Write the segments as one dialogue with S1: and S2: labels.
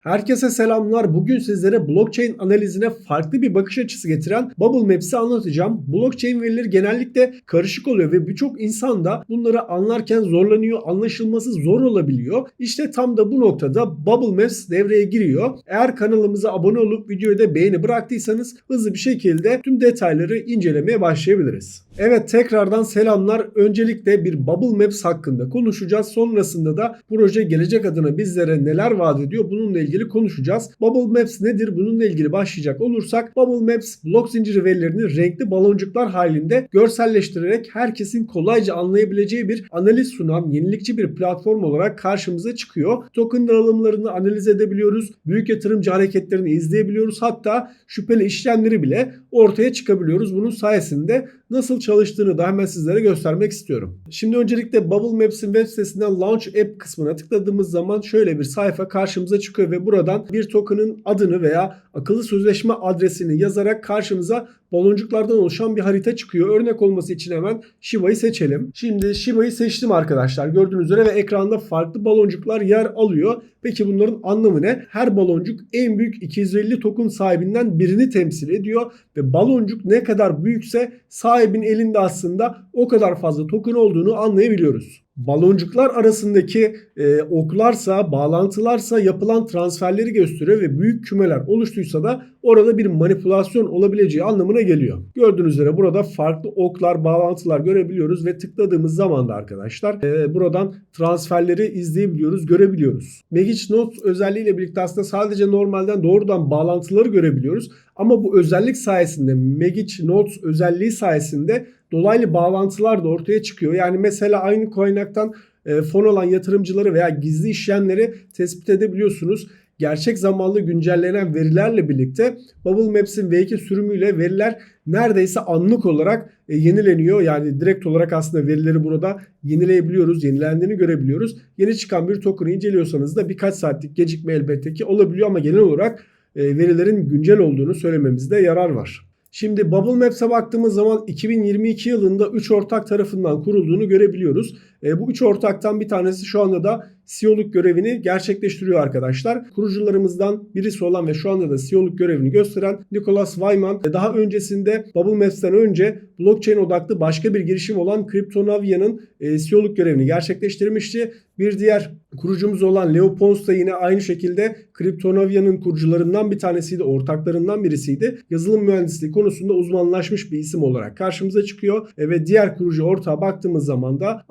S1: Herkese selamlar. Bugün sizlere blockchain analizine farklı bir bakış açısı getiren Bubble Maps'i anlatacağım. Blockchain verileri genellikle karışık oluyor ve birçok insan da bunları anlarken zorlanıyor, anlaşılması zor olabiliyor. İşte tam da bu noktada Bubble Maps devreye giriyor. Eğer kanalımıza abone olup videoyu da beğeni bıraktıysanız hızlı bir şekilde tüm detayları incelemeye başlayabiliriz. Evet tekrardan selamlar. Öncelikle bir Bubble Maps hakkında konuşacağız. Sonrasında da proje gelecek adına bizlere neler vaat ediyor bununla ilgili konuşacağız. Bubble Maps nedir? Bununla ilgili başlayacak olursak Bubble Maps blok zinciri verilerini renkli baloncuklar halinde görselleştirerek herkesin kolayca anlayabileceği bir analiz sunan yenilikçi bir platform olarak karşımıza çıkıyor. Token dağılımlarını analiz edebiliyoruz. Büyük yatırımcı hareketlerini izleyebiliyoruz. Hatta şüpheli işlemleri bile ortaya çıkabiliyoruz. Bunun sayesinde nasıl çalıştığını da hemen sizlere göstermek istiyorum. Şimdi öncelikle Bubble Maps'in web sitesinden Launch App kısmına tıkladığımız zaman şöyle bir sayfa karşımıza çıkıyor ve buradan bir token'ın adını veya akıllı sözleşme adresini yazarak karşımıza baloncuklardan oluşan bir harita çıkıyor. Örnek olması için hemen Shiba'yı seçelim. Şimdi Shiba'yı seçtim arkadaşlar. Gördüğünüz üzere ve ekranda farklı baloncuklar yer alıyor. Peki bunların anlamı ne? Her baloncuk en büyük 250 token sahibinden birini temsil ediyor ve baloncuk ne kadar büyükse sahibin elinde aslında o kadar fazla token olduğunu anlayabiliyoruz. Baloncuklar arasındaki e, oklarsa, bağlantılarsa yapılan transferleri gösteriyor ve büyük kümeler oluştuysa da orada bir manipülasyon olabileceği anlamına geliyor. Gördüğünüz üzere burada farklı oklar, bağlantılar görebiliyoruz ve tıkladığımız zaman da arkadaşlar e, buradan transferleri izleyebiliyoruz, görebiliyoruz. Magic Notes özelliğiyle birlikte aslında sadece normalden doğrudan bağlantıları görebiliyoruz. Ama bu özellik sayesinde Magic Notes özelliği sayesinde dolaylı bağlantılar da ortaya çıkıyor. Yani mesela aynı kaynaktan e, fon olan yatırımcıları veya gizli işlemleri tespit edebiliyorsunuz. Gerçek zamanlı güncellenen verilerle birlikte Bubble Maps'in V2 sürümüyle veriler neredeyse anlık olarak e, yenileniyor. Yani direkt olarak aslında verileri burada yenileyebiliyoruz, yenilendiğini görebiliyoruz. Yeni çıkan bir token'ı inceliyorsanız da birkaç saatlik gecikme elbette ki olabiliyor ama genel olarak e, verilerin güncel olduğunu söylememizde yarar var. Şimdi Bubble Maps'e baktığımız zaman 2022 yılında 3 ortak tarafından kurulduğunu görebiliyoruz. E, bu 3 ortaktan bir tanesi şu anda da CEO'luk görevini gerçekleştiriyor arkadaşlar. Kurucularımızdan birisi olan ve şu anda da CEO'luk görevini gösteren Nicholas Wyman e, daha öncesinde Bubble Maps'ten önce blockchain odaklı başka bir girişim olan Cryptonavia'nın CEO'luk görevini gerçekleştirmişti. Bir diğer kurucumuz olan Leo Pons da yine aynı şekilde Cryptonavia'nın kurucularından bir tanesiydi, ortaklarından birisiydi. Yazılım mühendisliği konusunda uzmanlaşmış bir isim olarak karşımıza çıkıyor. E, ve diğer kurucu ortağa baktığımız zaman da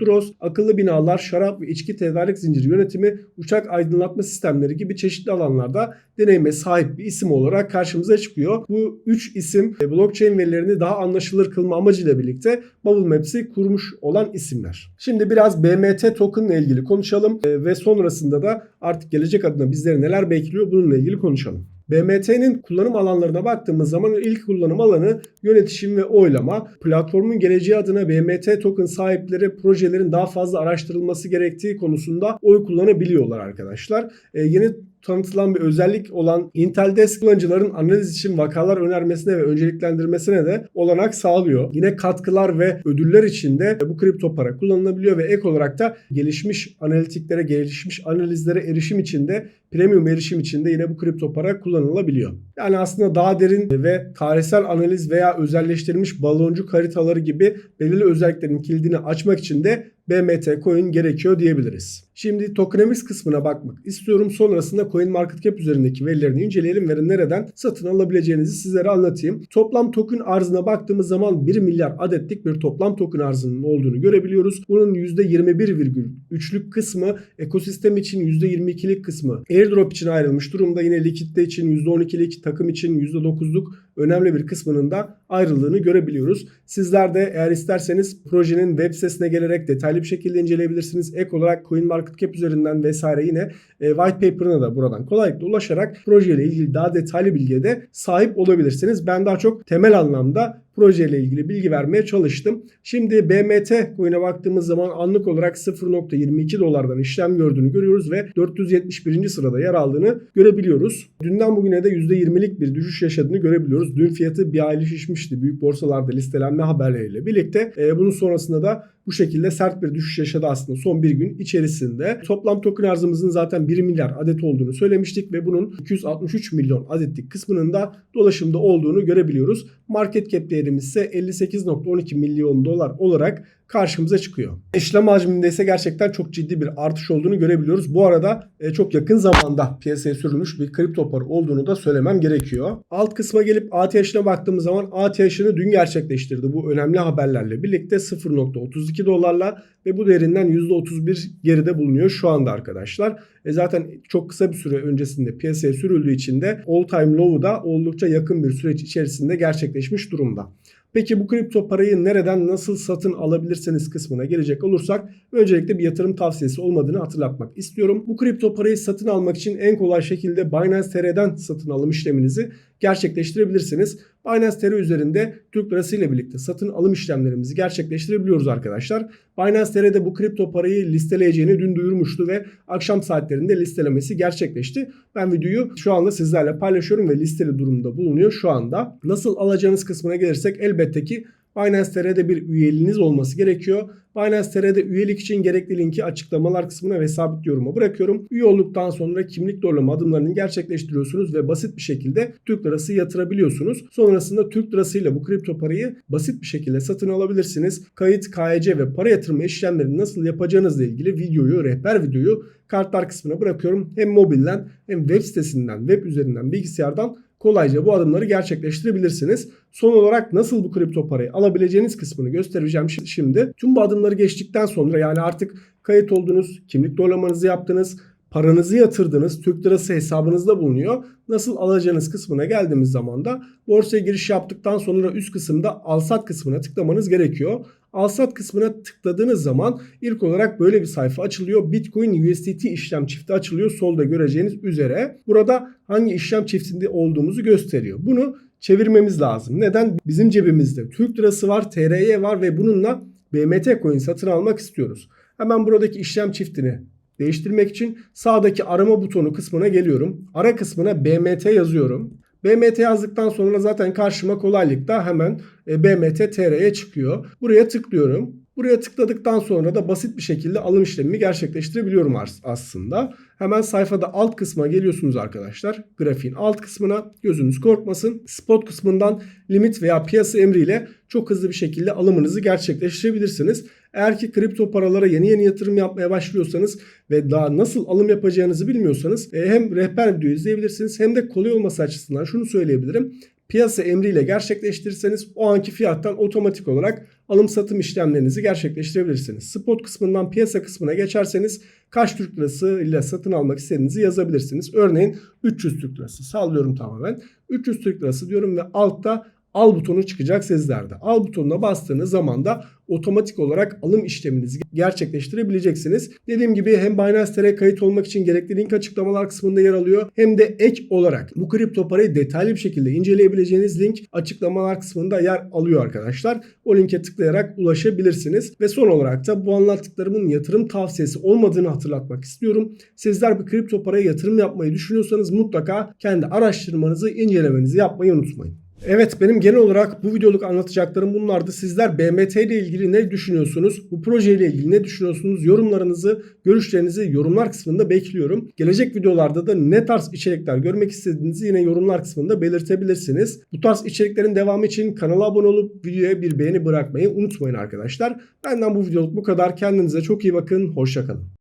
S1: Dross, akıllı binalar, şarap ve içki tedarik zinciri yönetimi, uçak aydınlatma sistemleri gibi çeşitli alanlarda deneyime sahip bir isim olarak karşımıza çıkıyor. Bu üç isim e, blockchain verilerini daha anlaşılır kılma amacıyla birlikte Bubble Maps'i kurmuş olan isimler. Şimdi biraz BMT token ile ilgili konuşalım e, ve sonrasında da artık gelecek adına bizleri neler bekliyor bununla ilgili konuşalım. BMT'nin kullanım alanlarına baktığımız zaman ilk kullanım alanı yönetişim ve oylama. Platformun geleceği adına BMT token sahipleri projelerin daha fazla araştırılması gerektiği konusunda oy kullanabiliyorlar arkadaşlar. Ee, yeni tanıtılan bir özellik olan Intel Desk kullanıcıların analiz için vakalar önermesine ve önceliklendirmesine de olanak sağlıyor. Yine katkılar ve ödüller için de bu kripto para kullanılabiliyor ve ek olarak da gelişmiş analitiklere, gelişmiş analizlere erişim için de premium erişim için de yine bu kripto para kullanılabiliyor. Yani aslında daha derin ve tarihsel analiz veya özelleştirilmiş baloncuk haritaları gibi belirli özelliklerin kilidini açmak için de BMT coin gerekiyor diyebiliriz. Şimdi tokenomics kısmına bakmak istiyorum. Sonrasında CoinMarketCap üzerindeki verilerini inceleyelim ve nereden satın alabileceğinizi sizlere anlatayım. Toplam token arzına baktığımız zaman 1 milyar adetlik bir toplam token arzının olduğunu görebiliyoruz. Bunun %21,3'lük kısmı ekosistem için %22'lik kısmı airdrop için ayrılmış durumda. Yine likitte için %12'lik takım için %9'luk önemli bir kısmının da ayrıldığını görebiliyoruz. Sizler de eğer isterseniz projenin web sitesine gelerek detaylı bir şekilde inceleyebilirsiniz. Ek olarak CoinMarketCap üzerinden vesaire yine e, white paper'ına da buradan kolaylıkla ulaşarak projeyle ilgili daha detaylı bilgiye de sahip olabilirsiniz. Ben daha çok temel anlamda projeyle ilgili bilgi vermeye çalıştım. Şimdi BMT coin'e baktığımız zaman anlık olarak 0.22 dolardan işlem gördüğünü görüyoruz ve 471. sırada yer aldığını görebiliyoruz. Dünden bugüne de %20'lik bir düşüş yaşadığını görebiliyoruz. Dün fiyatı bir aylık şişmişti. Büyük borsalarda listelenme haberleriyle birlikte. E, bunun sonrasında da bu şekilde sert bir düşüş yaşadı aslında son bir gün içerisinde. Toplam token arzımızın zaten 1 milyar adet olduğunu söylemiştik ve bunun 263 milyon adetlik kısmının da dolaşımda olduğunu görebiliyoruz. Market cap değerimiz ise 58.12 milyon dolar olarak karşımıza çıkıyor. İşlem hacminde ise gerçekten çok ciddi bir artış olduğunu görebiliyoruz. Bu arada e, çok yakın zamanda piyasaya sürülmüş bir kripto para olduğunu da söylemem gerekiyor. Alt kısma gelip ATH'ine baktığımız zaman ATH'ini dün gerçekleştirdi. Bu önemli haberlerle birlikte 0.32 dolarla ve bu değerinden %31 geride bulunuyor şu anda arkadaşlar. E zaten çok kısa bir süre öncesinde piyasaya sürüldüğü için de all time low'u da oldukça yakın bir süreç içerisinde gerçekleşmiş durumda. Peki bu kripto parayı nereden nasıl satın alabilirseniz kısmına gelecek olursak öncelikle bir yatırım tavsiyesi olmadığını hatırlatmak istiyorum. Bu kripto parayı satın almak için en kolay şekilde Binance TR'den satın alım işleminizi gerçekleştirebilirsiniz. Binance TR üzerinde Türk lirası ile birlikte satın alım işlemlerimizi gerçekleştirebiliyoruz arkadaşlar. Binance TR'de bu kripto parayı listeleyeceğini dün duyurmuştu ve akşam saatlerinde listelemesi gerçekleşti. Ben videoyu şu anda sizlerle paylaşıyorum ve listeli durumda bulunuyor şu anda. Nasıl alacağınız kısmına gelirsek elbette ki Binance TR'de bir üyeliğiniz olması gerekiyor. Binance TR'de üyelik için gerekli linki açıklamalar kısmına ve sabit yoruma bırakıyorum. Üye olduktan sonra kimlik doğrulama adımlarını gerçekleştiriyorsunuz ve basit bir şekilde Türk lirası yatırabiliyorsunuz. Sonrasında Türk lirasıyla bu kripto parayı basit bir şekilde satın alabilirsiniz. Kayıt, KYC ve para yatırma işlemlerini nasıl yapacağınızla ilgili videoyu, rehber videoyu kartlar kısmına bırakıyorum. Hem mobilden hem web sitesinden, web üzerinden, bilgisayardan kolayca bu adımları gerçekleştirebilirsiniz. Son olarak nasıl bu kripto parayı alabileceğiniz kısmını göstereceğim şimdi. Tüm bu adımları geçtikten sonra yani artık kayıt oldunuz, kimlik doğrulamanızı yaptınız, paranızı yatırdınız, Türk lirası hesabınızda bulunuyor. Nasıl alacağınız kısmına geldiğimiz zaman da borsaya giriş yaptıktan sonra üst kısımda alsat kısmına tıklamanız gerekiyor. Alsat kısmına tıkladığınız zaman ilk olarak böyle bir sayfa açılıyor. Bitcoin USDT işlem çifti açılıyor solda göreceğiniz üzere. Burada hangi işlem çiftinde olduğumuzu gösteriyor. Bunu çevirmemiz lazım. Neden? Bizim cebimizde Türk lirası var, TRY var ve bununla BMT coin satın almak istiyoruz. Hemen buradaki işlem çiftini değiştirmek için sağdaki arama butonu kısmına geliyorum. Ara kısmına BMT yazıyorum. BMT yazdıktan sonra zaten karşıma kolaylıkla hemen e, BMT TR'ye çıkıyor. Buraya tıklıyorum. Buraya tıkladıktan sonra da basit bir şekilde alım işlemimi gerçekleştirebiliyorum aslında. Hemen sayfada alt kısma geliyorsunuz arkadaşlar. Grafiğin alt kısmına gözünüz korkmasın. Spot kısmından limit veya piyasa emriyle çok hızlı bir şekilde alımınızı gerçekleştirebilirsiniz. Eğer ki kripto paralara yeni yeni yatırım yapmaya başlıyorsanız ve daha nasıl alım yapacağınızı bilmiyorsanız e, hem rehber video izleyebilirsiniz hem de kolay olması açısından şunu söyleyebilirim piyasa emriyle gerçekleştirirseniz o anki fiyattan otomatik olarak alım satım işlemlerinizi gerçekleştirebilirsiniz. Spot kısmından piyasa kısmına geçerseniz kaç Türk lirası ile satın almak istediğinizi yazabilirsiniz. Örneğin 300 Türk lirası sallıyorum tamamen. 300 Türk lirası diyorum ve altta al butonu çıkacak sizlerde. Al butonuna bastığınız zaman da otomatik olarak alım işleminizi gerçekleştirebileceksiniz. Dediğim gibi hem Binance TR kayıt olmak için gerekli link açıklamalar kısmında yer alıyor. Hem de ek olarak bu kripto parayı detaylı bir şekilde inceleyebileceğiniz link açıklamalar kısmında yer alıyor arkadaşlar. O linke tıklayarak ulaşabilirsiniz. Ve son olarak da bu anlattıklarımın yatırım tavsiyesi olmadığını hatırlatmak istiyorum. Sizler bir kripto paraya yatırım yapmayı düşünüyorsanız mutlaka kendi araştırmanızı, incelemenizi yapmayı unutmayın. Evet benim genel olarak bu videoluk anlatacaklarım bunlardı. Sizler BMT ile ilgili ne düşünüyorsunuz? Bu proje ile ilgili ne düşünüyorsunuz? Yorumlarınızı, görüşlerinizi yorumlar kısmında bekliyorum. Gelecek videolarda da ne tarz içerikler görmek istediğinizi yine yorumlar kısmında belirtebilirsiniz. Bu tarz içeriklerin devamı için kanala abone olup videoya bir beğeni bırakmayı unutmayın arkadaşlar. Benden bu videoluk bu kadar. Kendinize çok iyi bakın. Hoşçakalın.